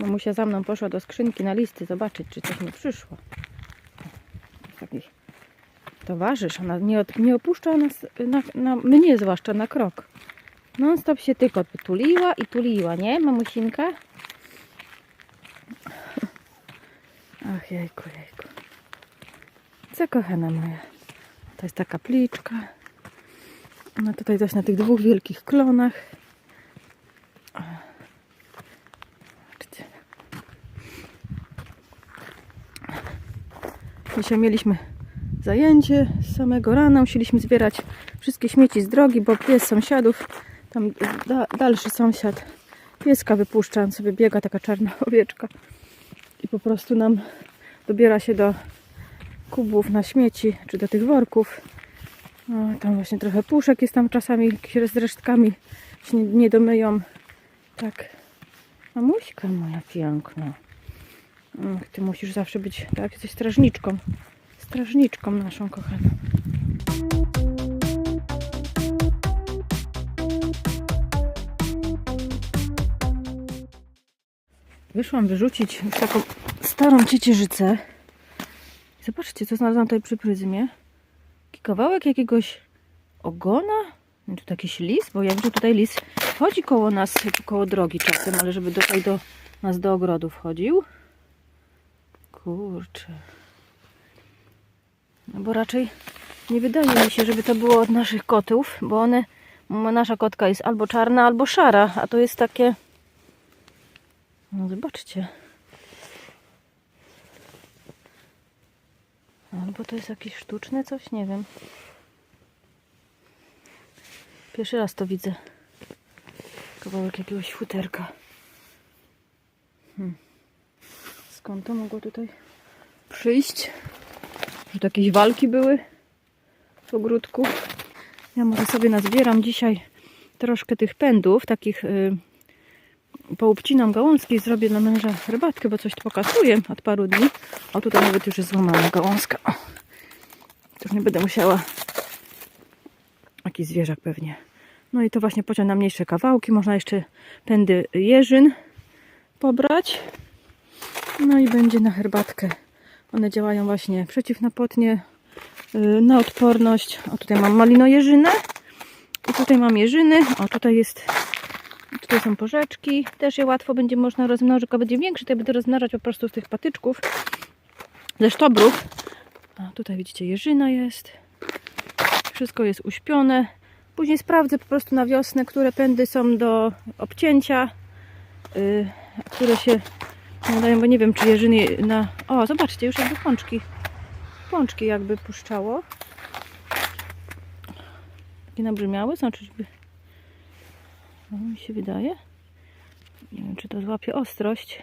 Mamusia za mną poszła do skrzynki na listy zobaczyć, czy coś mi przyszło. Taki towarzysz, ona nie, od, nie opuszcza nas, na, na, mnie zwłaszcza na krok. Non stop się tylko tuliła i tuliła, nie mamusinka? Ach jejku, jejku. Co kochana moja? To jest ta kapliczka. No tutaj coś na tych dwóch wielkich klonach. Dzisiaj mieliśmy zajęcie z samego rana. Musieliśmy zbierać wszystkie śmieci z drogi, bo pies sąsiadów, tam da, dalszy sąsiad, pieska wypuszcza, on sobie biega, taka czarna owieczka i po prostu nam dobiera się do kubów na śmieci, czy do tych worków. No, tam właśnie trochę puszek jest tam czasami z resztkami się nie, nie domyją. Tak. Mamuśka moja piękna. Ach, Ty musisz zawsze być, tak, jesteś strażniczką. Strażniczką naszą kochaną. Wyszłam wyrzucić taką starą ciecierzycę. Zobaczcie, co znalazłam tutaj przy pryzmie. Taki kawałek jakiegoś ogona? Nie, Tu jakiś lis, bo ja że tutaj lis chodzi koło nas, koło drogi czasem, ale żeby tutaj do nas do ogrodu wchodził. Kurczę. No bo raczej nie wydaje mi się, żeby to było od naszych kotów, bo one, nasza kotka jest albo czarna, albo szara, a to jest takie... No zobaczcie. Albo to jest jakieś sztuczne coś, nie wiem. Pierwszy raz to widzę. Kawałek jakiegoś futerka. Hmm. Skąd to mogło tutaj przyjść? Że to jakieś walki były w ogródku. Ja może sobie nazbieram dzisiaj troszkę tych pędów, takich y, połupcinam gałązki i zrobię dla męża herbatkę, bo coś tu pokazuję od paru dni. O, tutaj nawet już jest złamana gałązka. O. Już nie będę musiała. Jakiś zwierzak pewnie. No i to właśnie pociąg na mniejsze kawałki. Można jeszcze pędy jeżyn pobrać. No i będzie na herbatkę. One działają właśnie przeciwnapotnie, yy, na odporność. O, tutaj mam malinojeżynę. I tutaj mam jeżyny. O, tutaj jest Tutaj są porzeczki, też je łatwo będzie można rozmnożyć, a będzie większy, to ja będę rozmnażać po prostu z tych patyczków, ze sztobrów. A tutaj widzicie, jeżyna jest. Wszystko jest uśpione. Później sprawdzę po prostu na wiosnę, które pędy są do obcięcia, yy, które się nadają, bo nie wiem, czy jeżyny na... O, zobaczcie, już jakby pączki, pączki jakby puszczało. Takie nabrzmiałe są, czyżby... No, mi się wydaje. Nie wiem, czy to złapie ostrość.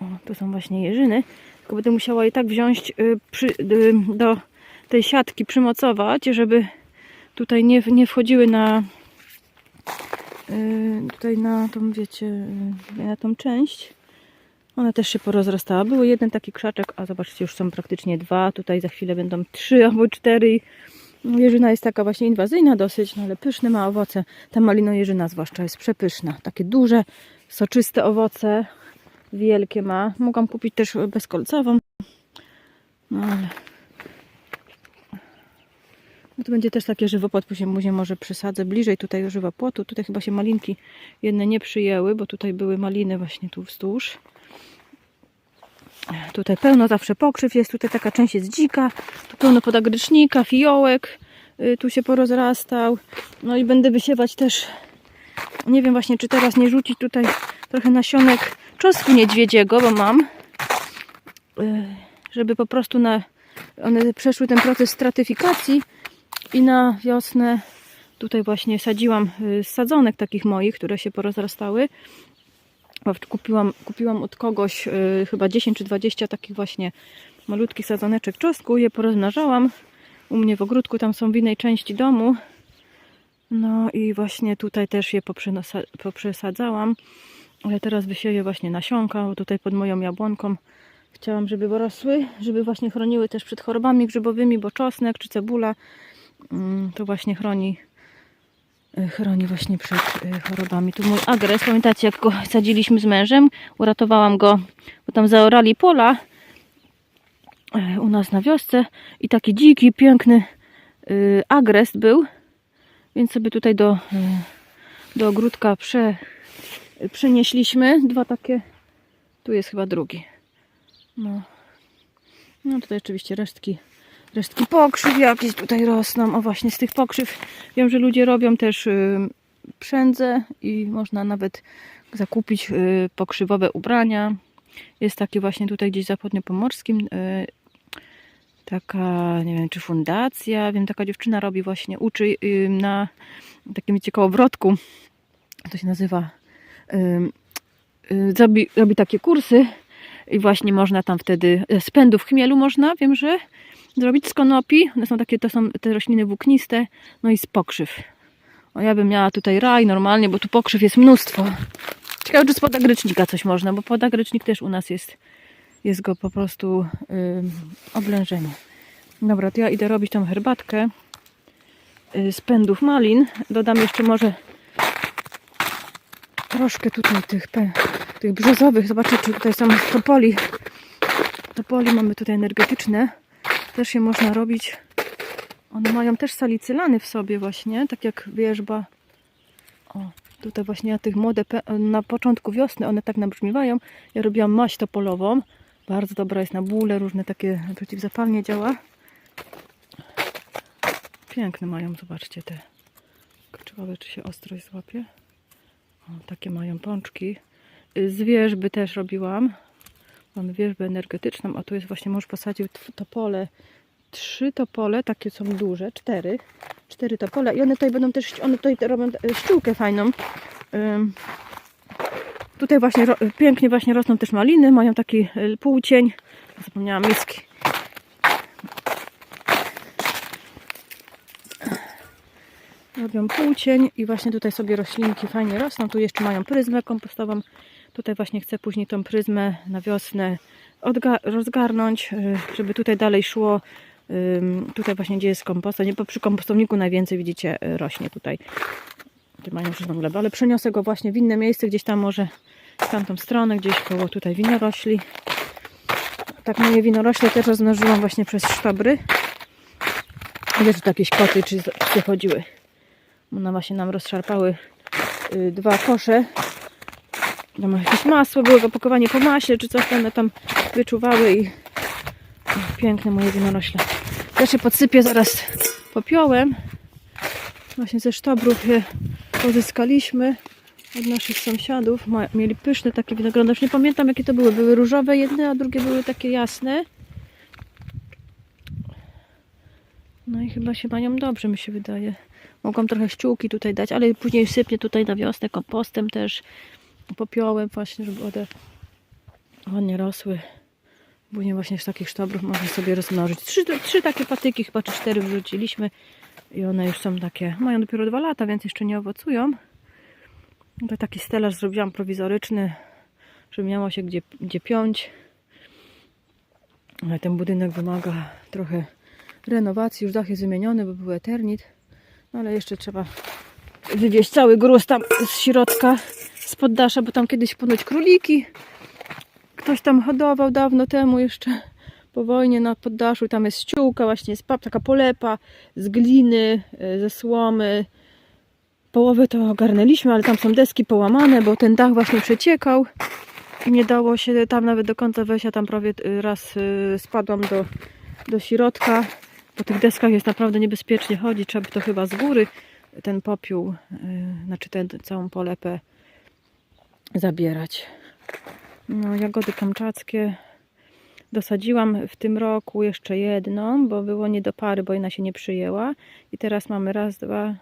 O, tu są właśnie jeżyny. Tylko będę musiała je tak wziąć y, przy, y, do tej siatki, przymocować, żeby tutaj nie, nie wchodziły na tutaj na tą, wiecie, y, na tą część. Ona też się porozrastała. Był jeden taki krzaczek, a zobaczcie, już są praktycznie dwa. Tutaj za chwilę będą trzy albo cztery. Jeżyna jest taka właśnie inwazyjna dosyć, no ale pyszne ma owoce. Ta malinojeżyna zwłaszcza jest przepyszna. Takie duże, soczyste owoce. Wielkie ma. Mogłam kupić też bezkolcową. No ale... No to będzie też takie żywopłot, później później może przysadzę bliżej tutaj żywopłotu. Tutaj chyba się malinki jedne nie przyjęły, bo tutaj były maliny właśnie tu wzdłuż. Tutaj pełno zawsze pokrzyw jest, tutaj taka część jest dzika, tu pełno podagrycznika, fiołek, y, tu się porozrastał. No i będę wysiewać też, nie wiem właśnie czy teraz nie rzucić tutaj trochę nasionek czosnku niedźwiedziego, bo mam, y, żeby po prostu na, one przeszły ten proces stratyfikacji i na wiosnę tutaj właśnie sadziłam y, sadzonek takich moich, które się porozrastały. Kupiłam, kupiłam od kogoś y, chyba 10 czy 20 takich właśnie malutkich sadzoneczek czosnku. Je porozmnażałam u mnie w ogródku, tam są w innej części domu. No i właśnie tutaj też je poprzesadzałam. Ale teraz wysieję właśnie nasionka, tutaj pod moją jabłonką chciałam, żeby rosły, żeby właśnie chroniły też przed chorobami grzybowymi, bo czosnek czy cebula to właśnie chroni y, chroni właśnie przed y, chorobami. Tu mój agres, pamiętacie jak go sadziliśmy z mężem? Uratowałam go, bo tam zaorali pola y, u nas na wiosce i taki dziki, piękny agrest był, więc sobie tutaj do, do ogródka prze, przenieśliśmy dwa takie, tu jest chyba drugi. No. No tutaj oczywiście resztki, resztki pokrzyw jakieś tutaj rosną. O właśnie z tych pokrzyw wiem, że ludzie robią też y, przędzę i można nawet zakupić y, pokrzywowe ubrania. Jest takie właśnie tutaj gdzieś zachodniopomorskim y, taka, nie wiem, czy fundacja, wiem, taka dziewczyna robi właśnie, uczy na takim wiecie, kołowrotku, to się nazywa, zrobi, robi takie kursy i właśnie można tam wtedy z pędów chmielu można, wiem, że zrobić z konopi. One są takie, to są te rośliny włókniste, no i z pokrzyw. O, ja bym miała tutaj raj normalnie, bo tu pokrzyw jest mnóstwo. Ciekawe, czy z podagrycznika coś można, bo podagrycznik też u nas jest, jest go po prostu ym, oblężenie. Dobra, to ja idę robić tą herbatkę y, z pędów malin. Dodam jeszcze może troszkę tutaj tych, tych brzozowych. Zobaczcie, czy tutaj są topoli. Topoli mamy tutaj energetyczne. Też się można robić. One mają też salicylany w sobie właśnie, tak jak wierzba. O, tutaj właśnie ja tych młode, na początku wiosny one tak nabrzmiewają. Ja robiłam maść topolową. Bardzo dobra jest na bóle, różne takie przeciwzapalnie działa. Piękne mają, zobaczcie te. Ciekawe, czy się ostrość złapie. O, takie mają pączki. Y, Z wierzby też robiłam. Mamy wierzbę energetyczną, a tu jest właśnie mąż posadził topole. Trzy topole, takie są duże, cztery. Cztery topole i one tutaj będą też, one tutaj robią e, ściółkę fajną. Tutaj właśnie pięknie właśnie rosną też maliny, mają taki e, półcień. Zapomniałam miski. robią półcień i właśnie tutaj sobie roślinki fajnie rosną. Tu jeszcze mają pryzmę kompostową. Tutaj właśnie chcę później tą pryzmę na wiosnę rozgarnąć, y, żeby tutaj dalej szło. Tutaj właśnie gdzie jest kompost, nie, bo przy kompostowniku najwięcej widzicie y, rośnie tutaj. Tu mają wszystką glebę, ale przeniosę go właśnie w inne miejsce, gdzieś tam może w tamtą stronę, gdzieś koło tutaj winorośli. Tak moje winorośle też rozmnożyłam właśnie przez sztabry. Wiesz, że tu jakieś koty czy psy chodziły. One właśnie nam rozszarpały y, dwa kosze. Tam jakieś masło, było opakowanie po maśle, czy coś one tam wyczuwały i o, piękne moje winorośle. Też się podsypię zaraz popiołem. Właśnie ze sztobrów je pozyskaliśmy od naszych sąsiadów. Mieli pyszne takie winogrona. Już nie pamiętam jakie to były. Były różowe jedne, a drugie były takie jasne. No i chyba się mają dobrze, mi się wydaje. Mogłam trochę ściółki tutaj dać, ale później sypnie tutaj na wiosnę kompostem też, popiołem właśnie, żeby one ładnie rosły. Później właśnie z takich sztobrów można sobie rozmnożyć. Trzy, trzy takie patyki, chyba czy cztery wrzuciliśmy i one już są takie, mają dopiero dwa lata, więc jeszcze nie owocują. To taki stelaż zrobiłam prowizoryczny, żeby miało się gdzie, gdzie piąć. Ale ten budynek wymaga trochę renowacji. Już dach jest wymieniony, bo był eternit. No ale jeszcze trzeba wywieźć cały gruz tam z środka, z poddasza, bo tam kiedyś ponoć króliki. Ktoś tam hodował dawno temu jeszcze po wojnie na poddaszu. Tam jest ściółka, właśnie jest pap, taka polepa z gliny, y, ze słomy. Połowę to ogarnęliśmy, ale tam są deski połamane, bo ten dach właśnie przeciekał i nie dało się tam nawet do końca wejść. Ja tam prawie y, raz y, spadłam do, do środka. Po tych deskach jest naprawdę niebezpiecznie chodzić. Trzeba by to chyba z góry ten popiół, znaczy tę całą polepę zabierać. No, jagody kamczackie dosadziłam w tym roku jeszcze jedną, bo było nie do pary, bo jedna się nie przyjęła. I teraz mamy raz, dwa,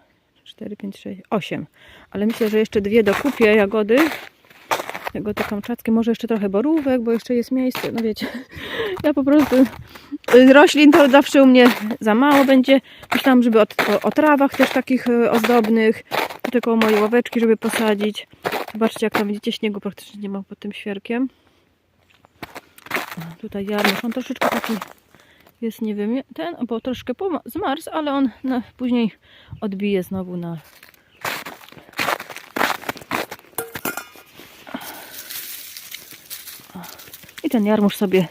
cztery, pięć, sześć, osiem. Ale myślę, że jeszcze dwie dokupię jagody. Jagody kamczackie, może jeszcze trochę borówek, bo jeszcze jest miejsce. No wiecie, ja po prostu roślin to zawsze u mnie za mało będzie. Myślałam, żeby o, o, o trawach też takich y, ozdobnych tutaj koło mojej ławeczki, żeby posadzić. Zobaczcie, jak tam widzicie, śniegu praktycznie nie ma pod tym świerkiem. Tutaj jarmuż, on troszeczkę taki jest, nie wiem, ten, bo troszkę zmarzł, ale on później odbije znowu na... I ten jarmuż sobie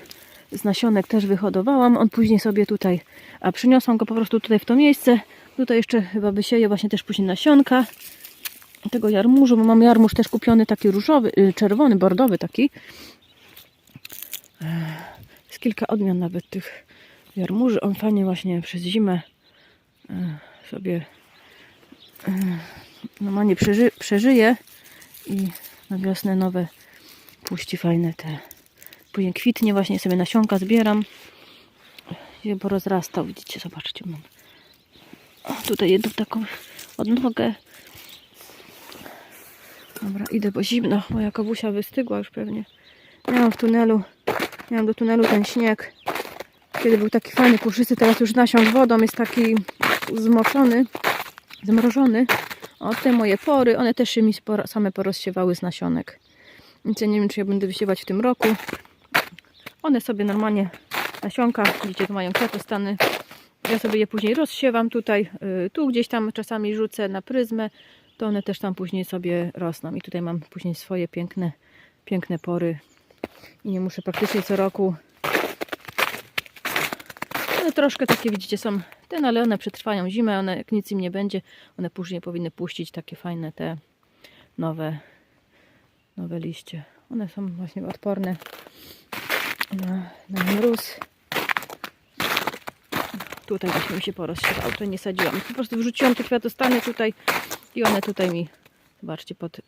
z nasionek też wyhodowałam. On później sobie tutaj, a przyniosłam go po prostu tutaj w to miejsce Tutaj jeszcze chyba wysieję właśnie też później nasionka tego jarmużu, bo mam jarmuż też kupiony taki różowy, y, czerwony, bordowy taki. Jest kilka odmian nawet tych jarmuży. On fajnie właśnie przez zimę e, sobie e, normalnie przeży, przeżyje i na wiosnę nowe puści fajne te. Później kwitnie, właśnie sobie nasionka zbieram. I porozrastał, widzicie, zobaczcie. Mam o, tutaj jedną taką odnogę. Dobra, idę, bo zimno. Moja kawusia wystygła już pewnie. Miałam w tunelu, miałam do tunelu ten śnieg. Kiedy był taki fajny, puszysty, teraz już nasiąg wodą, jest taki zmoczony, zmrożony. O, te moje pory, one też się mi same porozsiewały z nasionek. Więc ja nie wiem, czy ja będę wysiewać w tym roku. One sobie normalnie nasionka, widzicie, tu mają kwiatostany. Ja sobie je później rozsiewam tutaj, y, tu gdzieś tam czasami rzucę na pryzmę, to one też tam później sobie rosną. I tutaj mam później swoje piękne, piękne pory. I nie muszę praktycznie co roku. One troszkę takie, widzicie, są ten, ale one przetrwają zimę, one jak nic im nie będzie, one później powinny puścić takie fajne te nowe, nowe liście. One są właśnie odporne na, na mróz. Tutaj właśnie mi się porozsiewał, to nie sadziłam. Po prostu wrzuciłam te kwiatostany tutaj i one tutaj mi, zobaczcie, pod, y,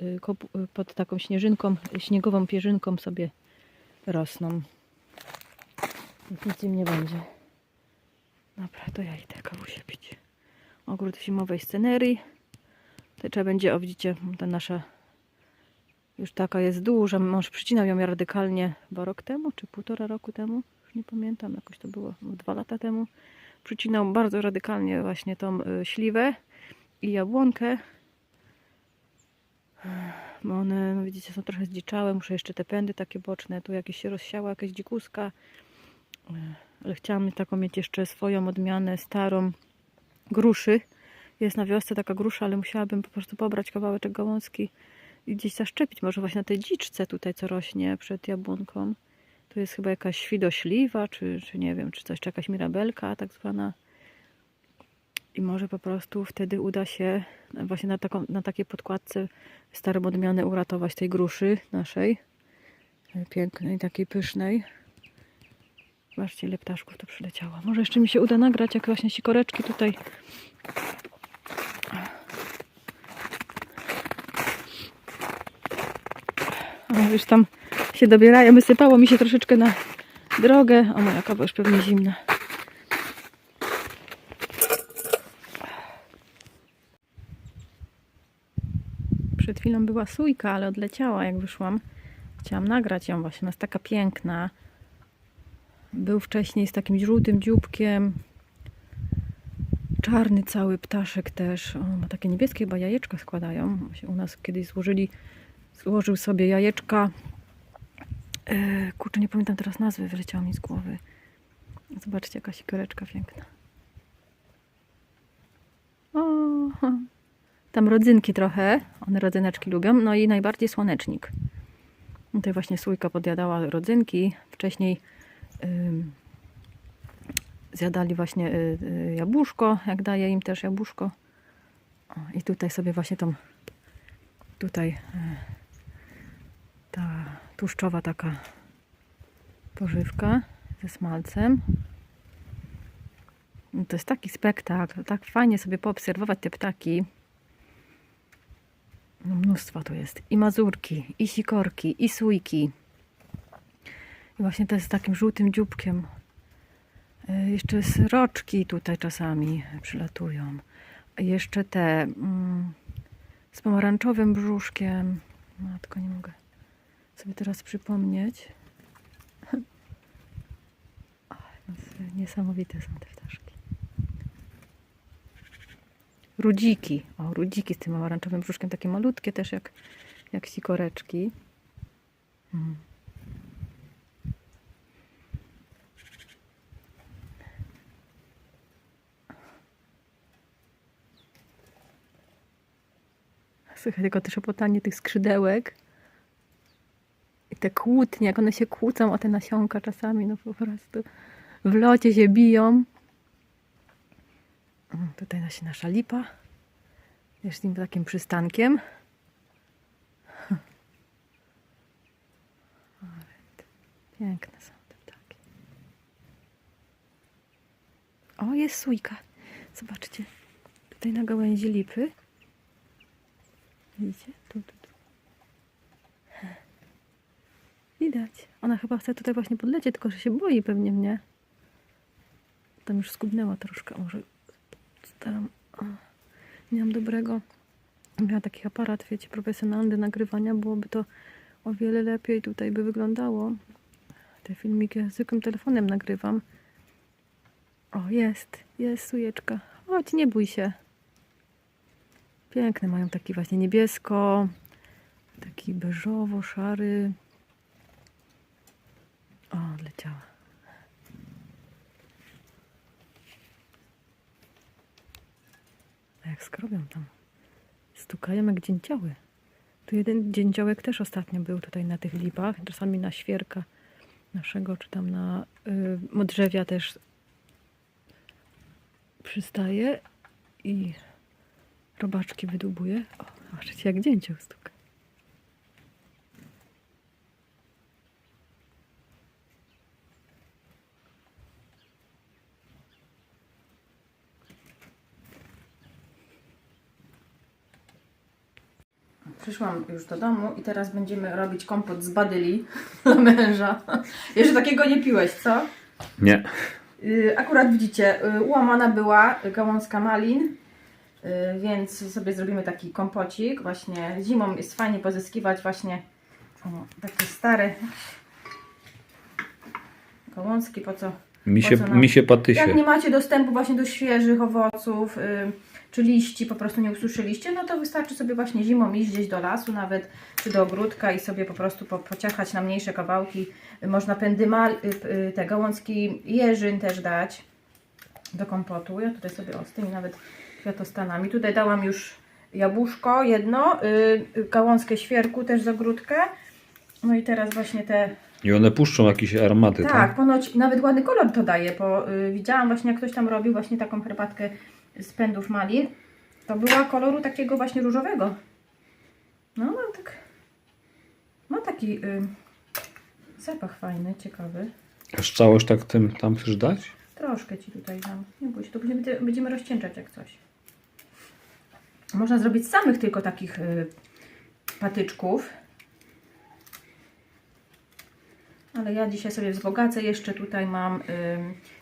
y, pod taką śnieżynką, śniegową pierzynką sobie rosną. Nic im nie będzie. Dobra, to ja idę kawusie pić. Ogród zimowej scenerii. Tutaj trzeba będzie, o widzicie, ta nasza już taka jest duża. Mąż przycinał ją radykalnie chyba rok temu, czy półtora roku temu. Już nie pamiętam, jakoś to było dwa lata temu. Przycinał bardzo radykalnie właśnie tą y, śliwę i jabłonkę. Bo one, no widzicie, są trochę zdziczałe. Muszę jeszcze te pędy takie boczne. Tu jakieś się rozsiała, jakaś dzikuska. Y, Ale chciałam taką mieć jeszcze swoją odmianę, starą gruszy. Jest na wiosce taka grusza, ale musiałabym po prostu pobrać kawałeczek gałązki i gdzieś zaszczepić. Może właśnie na tej dziczce tutaj, co rośnie przed jabłonką. To jest chyba jakaś świdośliwa, czy, czy nie wiem, czy coś, czy jakaś mirabelka tak zwana. I może po prostu wtedy uda się właśnie na, taką, na takiej podkładce starą odmianę uratować tej gruszy naszej. Pięknej, takiej pysznej. Zobaczcie, ile ptaszków tu przyleciało. Może jeszcze mi się uda nagrać, jak właśnie sikoreczki tutaj. Już tam się dobierają. Wysypało mi się troszeczkę na drogę. O, moja kawa już pewnie zimna. Przed chwilą była sójka, ale odleciała jak wyszłam. Chciałam nagrać ją właśnie. Ona jest taka piękna. Był wcześniej z takim żółtym dzióbkiem. Czarny cały ptaszek też. O, ma takie niebieskie chyba jajeczka składają. U nas kiedyś złożyli, złożył sobie jajeczka. E, kurczę, nie pamiętam teraz nazwy, wyleciała mi z głowy. Zobaczcie, jaka sikoreczka piękna. O, tam rodzynki trochę. One rodzyneczki lubią. No i najbardziej słonecznik. Tutaj właśnie sójka podjadała rodzynki. Wcześniej ym, zjadali właśnie y, y, jabłuszko, jak daję im też jabłuszko. O, I tutaj sobie właśnie tą tutaj y, ta tłuszczowa taka pożywka ze smalcem. No to jest taki spektakl, tak fajnie sobie poobserwować te ptaki. No mnóstwo tu jest. I mazurki, i sikorki, i sójki. I właśnie jest z takim żółtym dzióbkiem. Y, Jeszcze sroczki tutaj czasami przylatują. Jeszcze te mm, z pomarańczowym brzuszkiem. Matko, nie mogę sobie teraz przypomnieć. No, Niesamowite są te ptaszki. Rudziki. O, rudziki z tym pomarańczowym brzuszkiem. Takie malutkie też jak, jak sikoreczki. Mm. Słychać tylko też opotanie tych skrzydełek. Te kłótnie, jak one się kłócą o te nasionka czasami, no po prostu w locie się biją. O, Tutaj nasi nasza lipa. Jest z nim takim przystankiem. Piękne są te ptaki. O, jest sójka. Zobaczcie. Tutaj na gałęzi lipy. Widzicie? Tu, tu, tu. Widać. Ona chyba chce tutaj właśnie podlecieć, tylko że się boi pewnie mnie. Tam już skubnęła troszkę. Może staram. Nie mam dobrego. Miała taki aparat, wiecie, profesjonalny nagrywania. Byłoby to o wiele lepiej tutaj by wyglądało. Te filmiki zwykłym telefonem nagrywam. O, jest. Jest sujeczka. Chodź, nie bój się. Piękne mają taki właśnie niebiesko, taki beżowo, odleciała. A jak skrobią tam. Stukają jak dzięcioły. Tu jeden dzięciołek też ostatnio był tutaj na tych lipach. Czasami na świerka naszego, czy tam na y, modrzewia też przystaje i robaczki wydłubuje. O, zobaczcie jak dzięcioł stuka. Przyszłam już do domu i teraz będziemy robić kompot z badyli dla męża. Jeszcze takiego nie piłeś, co? Nie. Y, Akurat widzicie, y, ułamana była gałązka malin, y, więc sobie zrobimy taki kompocik. Właśnie zimą jest fajnie pozyskiwać właśnie o, takie stare gałązki, po co? Mi Po się, co nam- mi się patysie. Jak nie macie dostępu właśnie do świeżych owoców, czy liści, po prostu nie ususzyliście, no to wystarczy sobie właśnie zimą iść gdzieś do lasu nawet, czy do ogródka i sobie po prostu po, pociachać na mniejsze kawałki. Można pendymal, y, y, te gałązki jeżyn też dać do kompotu. Ja tutaj sobie o, z tymi nawet kwiatostanami. Tutaj dałam już jabłuszko jedno, y, y, gałązkę świerku też z ogródkę. No i teraz właśnie te I one puszczą jakieś aromaty, tak? tak, ponoć nawet ładny kolor to daje, bo y, widziałam właśnie jak ktoś tam robił właśnie taką herbatkę z pędów malin. To była koloru takiego właśnie różowego. No, no tak. Ma taki y, zapach fajny, ciekawy. A Szczałość tak tym tam chcesz dać? Troszkę ci tutaj dam. Nie bój się, to będziemy, będziemy rozcieńczać jak coś. Można zrobić z samych tylko takich y, patyczków. Ale ja dzisiaj sobie wzbogacę. Jeszcze tutaj mam y,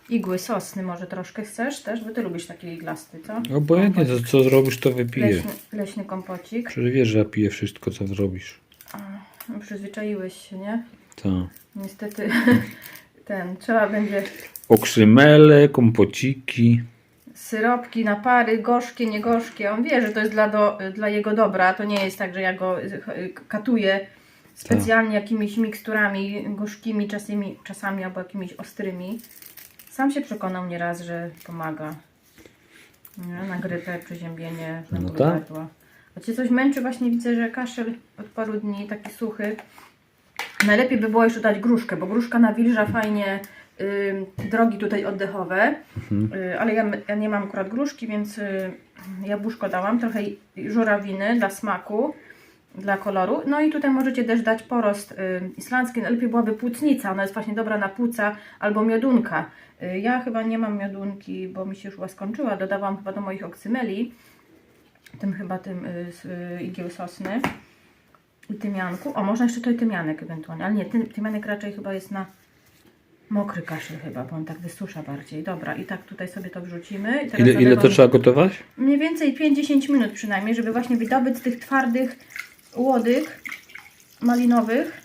igły sosny. Może troszkę chcesz też? Bo ty lubisz takie iglasty, co? Obojętnie, to co zrobisz, to wypiję. Leśny, leśny kompocik. Przecież wiesz, że ja piję wszystko, co zrobisz. No, przyzwyczaiłeś się, nie? Tak. Niestety ten, trzeba będzie Okrymele, kompociki. syropki, napary, gorzkie, niegorzkie. On wie, że to jest dla, do, dla jego dobra. To nie jest tak, że ja go y, katuję specjalnie jakimiś miksturami gorzkimi, czasami, czasami albo jakimiś ostrymi. Sam się przekonał nieraz, że pomaga. Nie? Na grypę, przeziębienie, na No ból tak. gardła. A cię coś męczy, właśnie widzę, że kaszel od paru dni, taki suchy. Najlepiej by było jeszcze dać gruszkę, bo gruszka nawilża fajnie y, drogi tutaj oddechowe. Y, ale ja, ja nie mam akurat gruszki, więc y, jabłuszko dałam. Trochę żurawiny dla smaku, dla koloru. No i tutaj możecie też dać porost y, islandzki. Najlepiej byłaby płótnica, ona jest właśnie dobra na płuca albo miodunka. Y, ja chyba nie mam miodunki, bo mi się już chyba skończyła. Dodawałam chyba do moich oksymeli. Tym chyba tym z y, igieł sosny i tymianku. O, można jeszcze tutaj tymianek ewentualnie, ale nie, ty, tymianek raczej chyba jest na mokry kaszel chyba, bo on tak wysusza bardziej. Dobra, i tak tutaj sobie to wrzucimy. Ile, ile to trzeba gotować? Mniej więcej 5-10 minut przynajmniej, żeby właśnie wydobyć z tych twardych łodyg malinowych,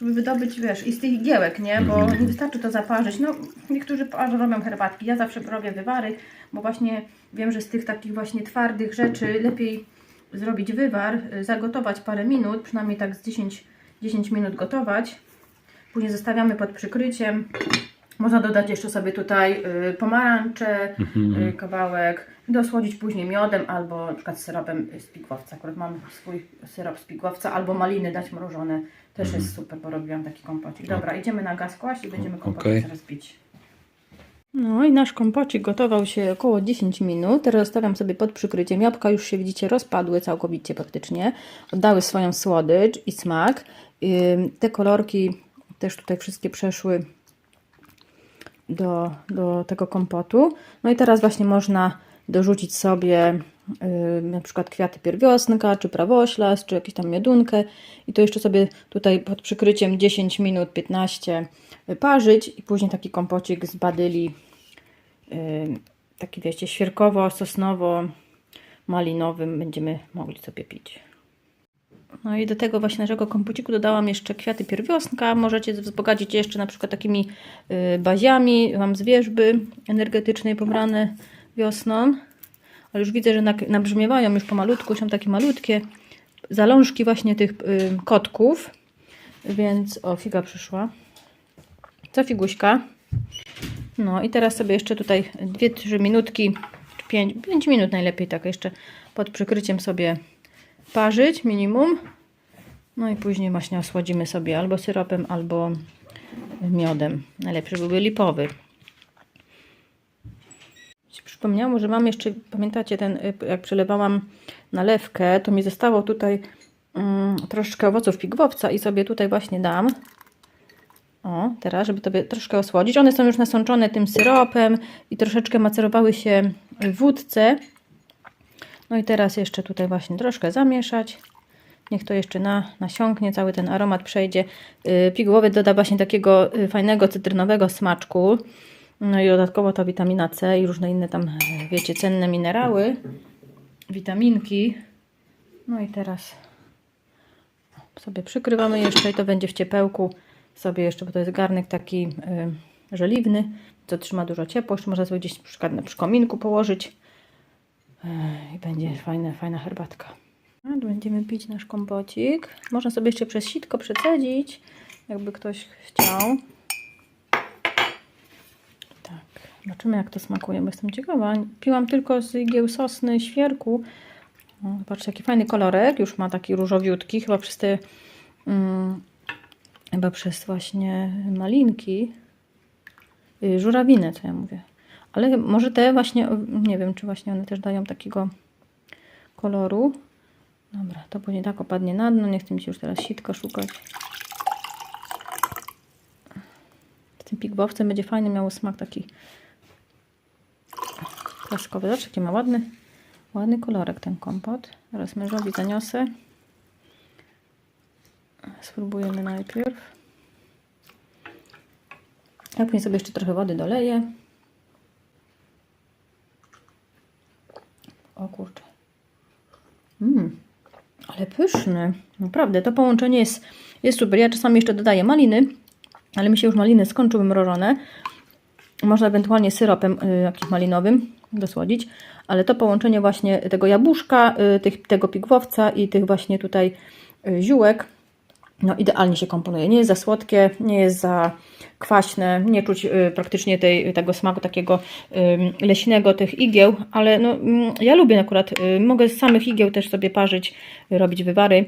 żeby wydobyć, wiesz, i z tych igiełek, nie? Bo nie wystarczy to zaparzyć. No, niektórzy robią herbatki. Ja zawsze robię wywary, bo właśnie wiem, że z tych takich właśnie twardych rzeczy lepiej zrobić wywar, y, zagotować parę minut, przynajmniej tak z 10, 10 minut gotować. Później zostawiamy pod przykryciem Można dodać jeszcze sobie tutaj y, pomarańcze, y, kawałek, dosłodzić później miodem albo na przykład syropem z pigłowca. Akurat mam swój syrop z pigłowca albo maliny dać mrożone. Też jest super, bo robiłam taki kompocik. Dobra, idziemy na gaz kłaść i będziemy kompocik Okej. zaraz pić. No i nasz kompocik gotował się około 10 minut. Teraz zostawiam sobie pod przykryciem. Jabłka już się widzicie rozpadły całkowicie praktycznie. Oddały swoją słodycz i smak. Ym, Te kolorki też tutaj wszystkie przeszły do, do tego kompotu. No i teraz właśnie można dorzucić sobie y, na przykład kwiaty pierwiosnka, czy prawoślas, czy jakąś tam miodunkę i to jeszcze sobie tutaj pod przykryciem 10 minut, 15 parzyć i później taki kompocik z badyli y, taki wiecie, świerkowo-sosnowo-malinowym będziemy mogli sobie pić. No i do tego właśnie naszego kompociku dodałam jeszcze kwiaty pierwiosnka. Możecie wzbogacić je jeszcze na przykład takimi y, baziami. Mam z wierzby energetycznej pobrane wiosną. Ale już widzę, że nabrzmiewają już pomalutku. Są takie malutkie zalążki właśnie tych y, kotków. Więc o, figa przyszła. Co figuśka? No i teraz sobie jeszcze tutaj 2-3 minutki, 5, 5 minut najlepiej tak jeszcze pod przykryciem sobie parzyć minimum. No i później właśnie osłodzimy sobie albo syropem, albo miodem. Najlepszy byłby lipowy. Przypomniało, że mam jeszcze, pamiętacie, ten, y, jak przelewałam nalewkę, to mi zostało tutaj mm, troszeczkę owoców pigwowca i sobie tutaj właśnie dam. O, teraz, żeby to troszkę osłodzić. One są już nasączone tym syropem i troszeczkę macerowały się w wódce. No i teraz jeszcze tutaj właśnie troszkę zamieszać. Niech to jeszcze na, nasiąknie, cały ten aromat przejdzie. Yy, Pigułowy doda właśnie takiego y, fajnego cytrynowego smaczku. No i dodatkowo to witamina C i różne inne tam, e, wiecie, cenne minerały, witaminki. No i teraz sobie przykrywamy jeszcze i to będzie w ciepełku sobie jeszcze, bo to jest garnek taki y, żeliwny, co trzyma dużo ciepła. Jeszcze można sobie gdzieś na przykład przy kominku położyć i będzie fajna, fajna herbatka. Tu będziemy pić nasz kompocik. Można sobie jeszcze przez sitko przecedzić, jakby ktoś chciał. Tak, zobaczymy jak to smakuje, bo jestem ciekawa. Piłam tylko z igieł sosny, świerku. O, zobaczcie, jaki fajny kolorek. Już ma taki różowiutki, chyba przez te... Mm, chyba przez właśnie malinki. Yy, żurawinę, co ja mówię. Ale może te właśnie, nie wiem, czy właśnie one też dają takiego koloru. Dobra, to później tak opadnie na dno. Nie chcę mi się już teraz sitko szukać. Z tym pigwowcem będzie fajny, miał smak taki klaskowy. Zobacz, jaki ma ładny, ładny kolorek ten kompot. Teraz mężowi zaniosę. Spróbujemy najpierw. Ja później sobie jeszcze trochę wody doleję. O kurczę. Mmm, ale pyszny. Naprawdę, to połączenie jest, jest super. Ja czasami jeszcze dodaję maliny, ale mi się już maliny skończyły mrożone. Można ewentualnie syropem y, jakimś malinowym dosłodzić, ale to połączenie właśnie tego jabłuszka, y, tych, tego pigwowca i tych właśnie tutaj y, ziółek, no idealnie się komponuje. Nie jest za słodkie, nie jest za kwaśne, nie czuć y, praktycznie tej, tego smaku takiego y, leśnego tych igieł, ale no, mm, ja lubię akurat, y, mogę z samych igieł też sobie parzyć, y, robić wywary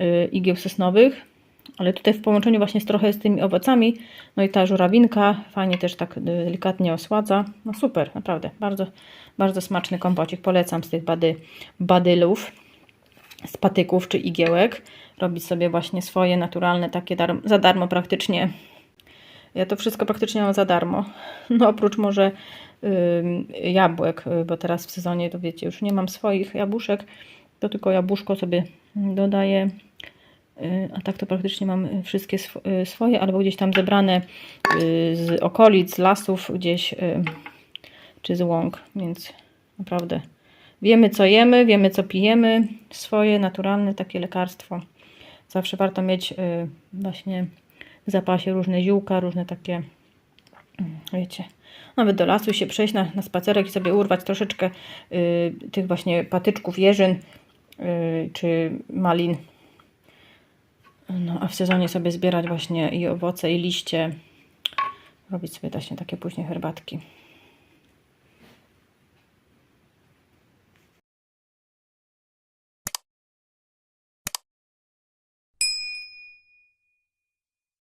y, igieł sosnowych, ale tutaj w połączeniu właśnie z trochę z tymi owocami, no i ta żurawinka fajnie też tak y, delikatnie osładza. No super, naprawdę, bardzo, bardzo smaczny kompocik, polecam z tych bady, badylów z patyków czy igiełek. Robić sobie właśnie swoje naturalne, takie dar za darmo praktycznie. Ja to wszystko praktycznie mam za darmo. No oprócz może y, jabłek, y, bo teraz w sezonie to wiecie, już nie mam swoich jabłuszek, to tylko jabłuszko sobie dodaję. Y, a tak to praktycznie mam wszystkie sw y, swoje, albo gdzieś tam zebrane y, z okolic, z lasów gdzieś, y, czy z łąk, więc naprawdę Wiemy, co jemy, wiemy, co pijemy. Swoje naturalne takie lekarstwo. Zawsze warto mieć y, właśnie w zapasie różne ziółka, różne takie, mm, wiecie, nawet do lasu się przejść na, na spacerek i sobie urwać troszeczkę y, tych właśnie patyczków jeżyn y, czy malin. No, a w sezonie sobie zbierać właśnie i owoce, i liście. robić sobie właśnie takie później herbatki.